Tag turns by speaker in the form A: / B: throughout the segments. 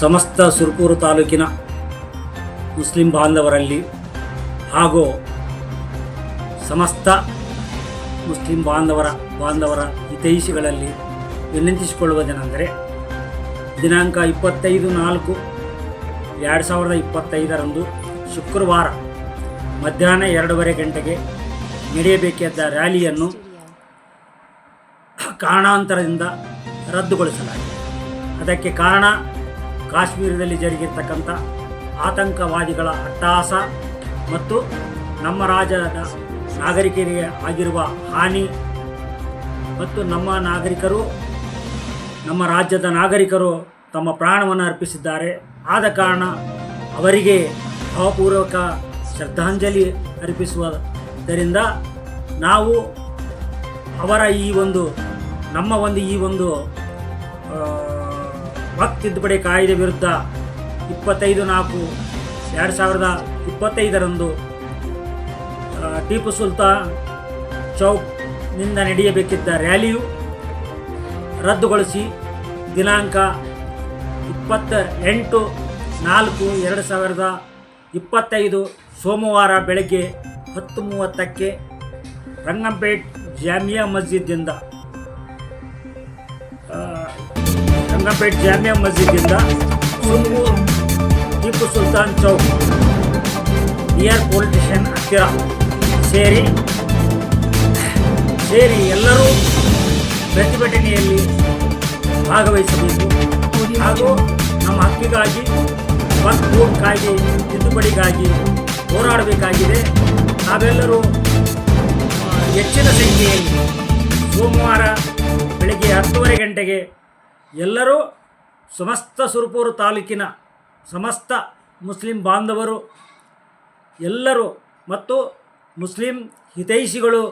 A: ಸಮಸ್ತ ಸುರಪೂರು ತಾಲೂಕಿನ ಮುಸ್ಲಿಂ ಬಾಂಧವರಲ್ಲಿ ಹಾಗೂ ಸಮಸ್ತ ಮುಸ್ಲಿಂ ಬಾಂಧವರ ಬಾಂಧವರ ಹಿತೈಷಿಗಳಲ್ಲಿ ವಿನಂತಿಸಿಕೊಳ್ಳುವುದೇನೆಂದರೆ ದಿನಾಂಕ ಇಪ್ಪತ್ತೈದು ನಾಲ್ಕು ಎರಡು ಸಾವಿರದ ಇಪ್ಪತ್ತೈದರಂದು ಶುಕ್ರವಾರ ಮಧ್ಯಾಹ್ನ ಎರಡೂವರೆ ಗಂಟೆಗೆ ನಡೆಯಬೇಕಾದ ರ್ಯಾಲಿಯನ್ನು ಕಾರಣಾಂತರದಿಂದ ರದ್ದುಗೊಳಿಸಲಾಗಿದೆ. ಅದಕ್ಕೆ ಕಾರಣ ಕಾಶ್ಮೀರದಲ್ಲಿ ಜರುಗಿರ್ತಕ್ಕಂಥ ಆತಂಕವಾದಿಗಳ ಅಟ್ಟಹಾಸ ಮತ್ತು ನಮ್ಮ ರಾಜ್ಯದ ನಾಗರಿಕರಿಗೆ ಆಗಿರುವ ಹಾನಿ ಮತ್ತು ನಮ್ಮ ನಾಗರಿಕರು, ನಮ್ಮ ರಾಜ್ಯದ ನಾಗರಿಕರು ತಮ್ಮ ಪ್ರಾಣವನ್ನು ಅರ್ಪಿಸಿದ್ದಾರೆ. ಆದ ಕಾರಣ ಅವರಿಗೆ ಭಾವಪೂರ್ವಕ ಶ್ರದ್ಧಾಂಜಲಿ ಅರ್ಪಿಸುವುದರಿಂದ ನಾವು ಅವರ ಈ ಒಂದು, ನಮ್ಮ ಒಂದು ಈ ಒಂದು ವಕ್ತ್ ತಿದ್ದುಪಡಿ ಕಾಯ್ದೆ ವಿರುದ್ಧ ಇಪ್ಪತ್ತೈದು ನಾಲ್ಕು, ಎರಡು ಸಾವಿರದ ಇಪ್ಪತ್ತೈದರಂದು ಟೀಪು ಟಿಪ್ಪು ಸುಲ್ತಾನ್ ಚೌಕ್ನಿಂದ ನಡೆಯಬೇಕಿದ್ದ ರ್ಯಾಲಿಯು ರದ್ದುಗೊಳಿಸಿ ದಿನಾಂಕ ಇಪ್ಪತ್ತ ಎಂಟು ನಾಲ್ಕು, ಎರಡು ಸಾವಿರದ ಇಪ್ಪತ್ತೈದು ಸೋಮವಾರ ಬೆಳಗ್ಗೆ ಹತ್ತು ಮೂವತ್ತಕ್ಕೆ ರಂಗಂಪೇಟ್ ಜಾಮಿಯಾ ಮಸ್ಜಿದ್ದಿಂದ ರಂಗಂಪೇಟ್ ಜಾಮಿಯಾ ಮಸ್ಜಿದಿಂದ ಸುಂಬು Tippu Sultan Chowk near police station ಹತ್ತಿರ ಸೇರಿ ಸೇರಿ ಎಲ್ಲರೂ ಪ್ರತಿಭಟನೆಯಲ್ಲಿ ಭಾಗವಹಿಸಬೇಕು. ಹಾಗೂ ನಮ್ಮ ಹಕ್ಕಿಗಾಗಿ ಬಸ್ ಬೋಟ್ಗಾಗಿ ತಿದ್ದುಪಡಿಗಾಗಿ ಹೋರಾಡಬೇಕಾಗಿದೆ. ನಾವೆಲ್ಲರೂ ಹೆಚ್ಚಿನ ಸಂಖ್ಯೆಯಲ್ಲಿ ಸೋಮವಾರ ಬೆಳಗ್ಗೆ ಹತ್ತುವರೆ ಗಂಟೆಗೆ ಎಲ್ಲರೂ ಸಮಸ್ತ ಸುರಪೂರು ತಾಲೂಕಿನ ಸಮಸ್ತ ಮುಸ್ಲಿಂ ಬಾಂಧವರು, ಎಲ್ಲರೂ ಮತ್ತು ಮುಸ್ಲಿಂ ಹಿತೈಷಿಗಳು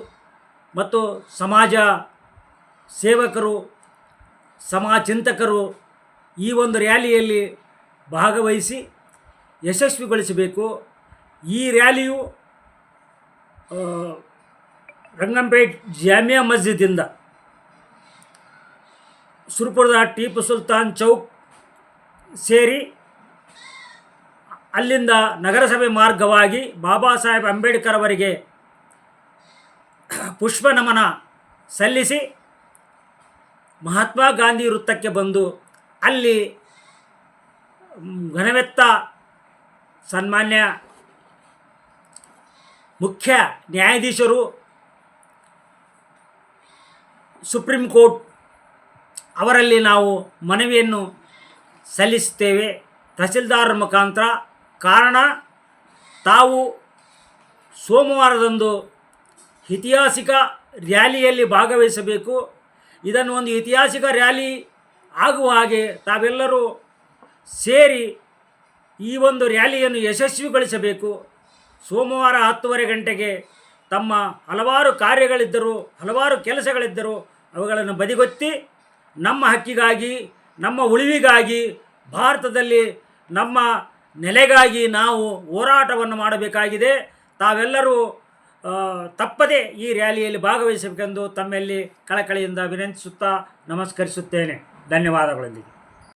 A: ಮತ್ತು ಸಮಾಜ ಸೇವಕರು, ಸಮಾಜ ಚಿಂತಕರು ಈ ಒಂದು ರ್ಯಾಲಿಯಲ್ಲಿ ಭಾಗವಹಿಸಿ ಯಶಸ್ವಿಗೊಳಿಸಬೇಕು. ಈ ರ್ಯಾಲಿಯು ರಂಗಂಪೇಟ್ ಜಾಮಿಯಾ ಮಸ್ಜಿದಿಂದ ಸುರಪುರದ ಟೀಪು ಸುಲ್ತಾನ್ ಚೌಕ್ ಸೇರಿ ಅಲ್ಲಿಂದ ನಗರಸಭೆ ಮಾರ್ಗವಾಗಿ ಬಾಬಾ ಸಾಹೇಬ್ ಅಂಬೇಡ್ಕರ್ ಅವರಿಗೆ ಪುಷ್ಪ ನಮನ ಸಲ್ಲಿಸಿ ಮಹಾತ್ಮ ಗಾಂಧಿ ವೃತ್ತಕ್ಕೆ ಬಂದು ಅಲ್ಲಿ ಘನವೆತ್ತ ಸನ್ಮಾನ್ಯ ಮುಖ್ಯ ನ್ಯಾಯಾಧೀಶರು ಸುಪ್ರೀಂ ಕೋರ್ಟ್ ಅವರಲ್ಲಿ ನಾವು ಮನವಿಯನ್ನು ಸಲ್ಲಿಸುತ್ತೇವೆ. ತಹಸೀಲ್ದಾರ್ ಮುಖಾಂತರ. ಕಾರಣ, ತಾವು ಸೋಮವಾರದಂದು ಐತಿಹಾಸಿಕ ರ್ಯಾಲಿಯಲ್ಲಿ ಭಾಗವಹಿಸಬೇಕು. ಇದನ್ನು ಒಂದು ಐತಿಹಾಸಿಕ ರ್ಯಾಲಿ ಆಗುವ ಹಾಗೆ ತಾವೆಲ್ಲರೂ ಸೇರಿ ಈ ಒಂದು ರ್ಯಾಲಿಯನ್ನು ಯಶಸ್ವಿಗೊಳಿಸಬೇಕು. ಸೋಮವಾರ ಹತ್ತುವರೆ ಗಂಟೆಗೆ ತಮ್ಮ ಹಲವಾರು ಕಾರ್ಯಗಳಿದ್ದರು, ಹಲವಾರು ಕೆಲಸಗಳಿದ್ದರು ಅವುಗಳನ್ನು ಬದಿಗೊತ್ತಿ ನಮ್ಮ ಹಕ್ಕಿಗಾಗಿ, ನಮ್ಮ ಉಳಿವಿಗಾಗಿ, ಭಾರತದಲ್ಲಿ ನಮ್ಮ ನೆಲೆಗಾಗಿ ನಾವು ಹೋರಾಟವನ್ನು ಮಾಡಬೇಕಾಗಿದೆ. ತಾವೆಲ್ಲರೂ ತಪ್ಪದೇ ಈ ರ್ಯಾಲಿಯಲ್ಲಿ ಭಾಗವಹಿಸಬೇಕೆಂದು ತಮ್ಮಲ್ಲಿ ಕಳಕಳಿಯಿಂದ ವಿನಂತಿಸುತ್ತಾ ನಮಸ್ಕರಿಸುತ್ತೇನೆ. ಧನ್ಯವಾದಗಳೊಂದಿಗೆ